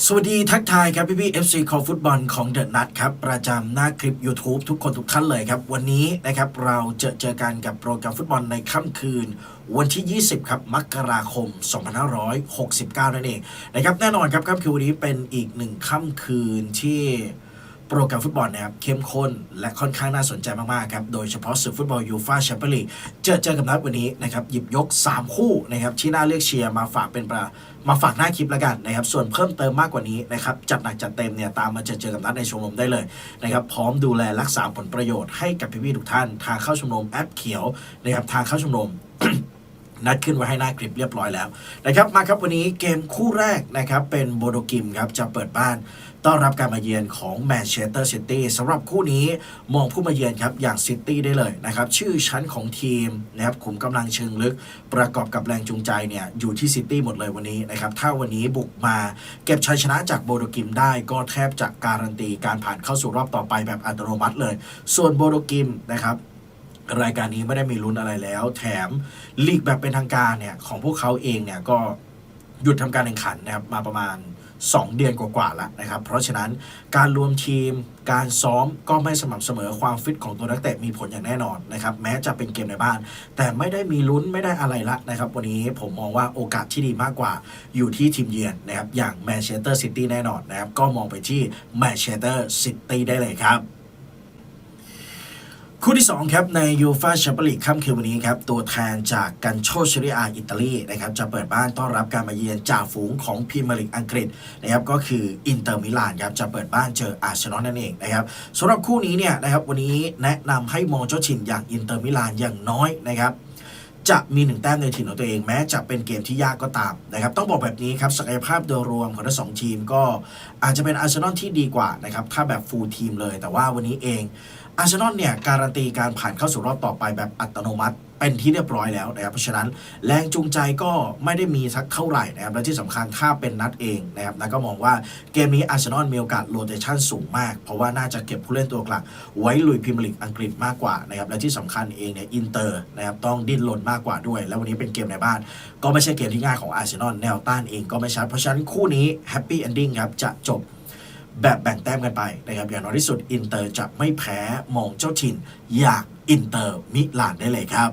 สวัสดีทักทายครับพี่พี่ FC คอฟุตบอลของเดอะนัทครับประจำหน้าคลิป YouTube ทุกคนทุกท่านเลยครับ วันนี้นะครับเราเจอเจอกันกับโปรแกรมฟุตบอลในค่ำคืน วันที่ 20 ครับมกราคม 2569 นั่นเองนะครับแน่นอนครับค่ำคืนวันนี้เป็นอีกหนึ่งค่ำคืนที่ โปรแกรมฟุตบอลนะครับเข้มข้นและค่อนข้างน่าสนใจมากๆครับโดยเฉพาะศึกฟุตบอลยูฟ่าแชมเปี้ยนลีกเจอเจอกับนัดวันนี้นะครับหยิบยก 3 คู่นะครับที่น่าเลือกเชียร์มาฝากเป็นประมาฝากหน้าคลิปแล้วกันนะครับส่วนเพิ่มเติมมากกว่านี้นะครับจัดหนักจัดเต็มเนี่ยตามมาเจอเจอกับนัดในชมรมได้เลยนะครับพร้อมดูแลรักษาผลประโยชน์ให้กับพี่ๆทุกท่าน ทางเข้าชมรมแอปเขียวนะครับทางเข้าชมรม นัดขึ้นไว้ให้หน้าคลิปเรียบร้อยแล้วนะครับมาครับวันนี้เกมคู่แรกนะครับเป็นโบโดกิมครับจะเปิดบ้านต้อนรับการมาเยือนของแมนเชสเตอร์ซิตี้สำหรับคู่นี้มองผู้มาเยือนครับอย่างซิตี้ได้เลยนะครับชื่อชั้นของทีมนะครับขุมกำลังเชิงลึก ประกอบกับแรงจูงใจเนี่ยอยู่ที่ซิตี้หมดเลยวันนี้นะครับถ้าวันนี้บุกมาเก็บชัยชนะจากโบโดกิมได้ก็แทบจะการันตีการผ่านเข้าสู่รอบต่อไปแบบอัตโนมัติเลย ส่วนโบโดกิมนะครับ รายการนี้ไม่ได้มีลุ้นอะไรแล้ว แถมลีกแบบเป็นทางการเนี่ยของพวกเขาเองเนี่ยก็หยุดทำการแข่งขันนะครับมาประมาณ 2 เดือนกว่าๆแล้วนะครับ เพราะฉะนั้นการรวมทีมการซ้อมก็ไม่สม่ำเสมอความฟิตของตัวนักเตะมีผลอย่างแน่นอนนะครับแม้จะเป็นเกมในบ้าน แต่ไม่ได้มีลุ้นไม่ได้อะไรละนะครับ วันนี้ผมมองว่าโอกาสที่ดีมากกว่า อยู่ที่ทีมเยือนนะครับอย่างแมนเชสเตอร์ซิตี้แน่นอนนะครับก็มองไปที่แมนเชสเตอร์ซิตี้ได้เลยครับ คู่ที่ 2 ครับ ในยูฟาแชมเปี้ยนลีกค่ำคืนวันนี้ครับ ตัวแทนจากกันโชเชริอาอิตาลีนะครับจะเปิดบ้านต้อนรับการมาเยือนจ่าฝูงของพรีเมียร์ลีกอังกฤษนะครับก็คืออินเตอร์มิลานครับจะเปิดบ้านเจออาร์เซนอลนั่นเองนะครับสำหรับคู่นี้เนี่ยนะครับวันนี้แนะนำให้มองเจ้าชินอย่างอินเตอร์มิลานอย่างน้อยนะครับ จะมีหนึ่งแต้มในถิ่นของตัวเองแม้จะเป็นเกมที่ยากก็ตามนะครับต้องบอกแบบนี้ครับศักยภาพโดยรวมของทั้งสองทีมก็อาจจะเป็นอาร์เซนอลที่ดีกว่านะครับถ้าแบบฟูลทีมเลย แต่ว่าวันนี้เองอาร์เซนอลเนี่ยการันตีการผ่านเข้าสู่รอบต่อไปแบบอัตโนมัติ เป็นที่เรียบร้อยแล้วนะครับเพราะฉะนั้นแรงจูงใจก็ไม่ได้มีสักเท่าไหร่นะครับและที่สำคัญถ้าเป็นนัดเองนะครับนัดก็มองว่าเกมนี้อาร์เซนอลมีโอกาสโรเตชันสูงมาก เพราะว่าน่าจะเก็บผู้เล่นตัวหลักไว้ลุยพรีเมียร์ลีกอังกฤษมากกว่านะครับและที่สำคัญเองเนี่ยอินเตอร์นะครับต้องดิ้นรนมากกว่าด้วย แล้ววันนี้เป็นเกมในบ้าน ก็ไม่ใช่เกมที่ง่ายของอาร์เซนอลแนวต้านเองก็ไม่ชัดเพราะฉะนั้นคู่นี้แฮปปี้เอนดิ้งครับจะจบแบบแบ่งแต้มกันไปนะครับอย่างน้อยที่สุดอินเตอร์จะไม่แพ้มองเจ้าถิ่นอยากอินเตอร์มิลานได้เลยครับ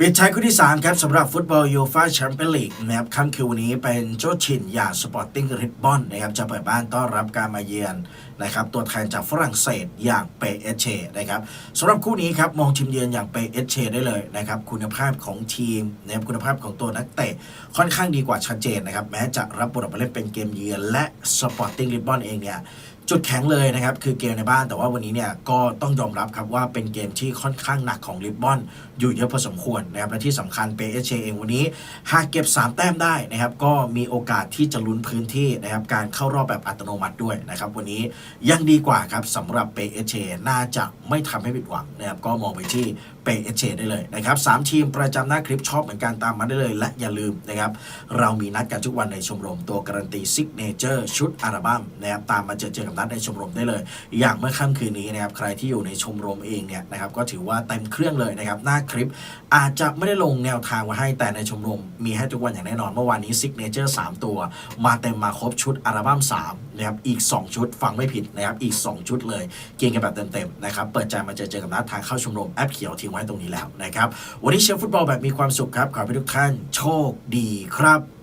ปิดท้ายคู่ที่ 3 ครับสำหรับฟุตบอลยูฟ่าแชมเปี้ยนลีกนะครับค่ำคืนวันนี้เป็นโจชินอย่างสปอร์ติ้งริบบอนนะครับจะเปิดบ้านต้อนรับการมาเยือน นะครับตัวแทนจากฝรั่งเศสอย่างเปเอเชนะครับสำหรับคู่นี้ครับมองทีมเยือนอย่างเปเอเชได้เลยนะครับคุณภาพของทีมนะครับคุณภาพของตัวนักเตะค่อนข้างดีกว่าชัดเจนนะครับแม้จะรับบทออกมาเล่นเป็นเกมเยือนและสปอร์ติ้งริบบอนเองเนี่ยจุดแข็งเลยนะครับ คือเกมในบ้านแต่ว่าวันนี้เนี่ยก็ต้องยอมรับครับว่าเป็นเกมที่ค่อนข้างหนักของลิบบอนอยู่เยอะพอสมควรนะครับและที่สำคัญเปเอเชเองวันนี้ หากเก็บ 3 แต้มได้นะครับ ก็มีโอกาสที่จะลุ้นพื้นที่นะครับการเข้ารอบแบบอัตโนมัติด้วยนะครับ วันนี้ยังดีกว่าครับสำหรับเปเอเชน่าจะไม่ทำให้ผิดหวังนะครับก็มองไปที่เปเอเชได้เลยนะครับสามทีมประจำหน้าคลิปชอบเหมือนกันตามมาได้เลย และอย่าลืมนะครับเรามีนัดกันทุกวันในชมรมตัวการันตีซิกเนเจอร์ชุดอัลบั้มนะครับตามมาเจอเจอกับนัดในชมรมได้เลย อย่างเมื่อค่ำคืนนี้นะครับใครที่อยู่ในชมรมเองเนี่ยนะครับก็ถือว่าเต็มเครื่องเลยนะครับหน้าคลิปอาจจะไม่ได้ลงแนวทางไว้ให้แต่ในชมรมมีให้ทุกวันอย่างแน่นอนเมื่อวานนี้ซิกเนเจอร์3ตัว มาเต็มมาครบชุดอัลบั้ม3 นะครับอีก 2 ชุดฟังไม่ผิดนะครับอีก 2 ชุดเลยเก่งกันแบบเต็มๆนะครับเปิดใจมาเจอเจอกับนัดทางเข้าชมรมแอปเขียวทิ้งไว้ตรงนี้แล้วนะครับวันนี้เชียร์ฟุตบอลแบบมีความสุขครับขอให้ทุกท่านโชคดีครับ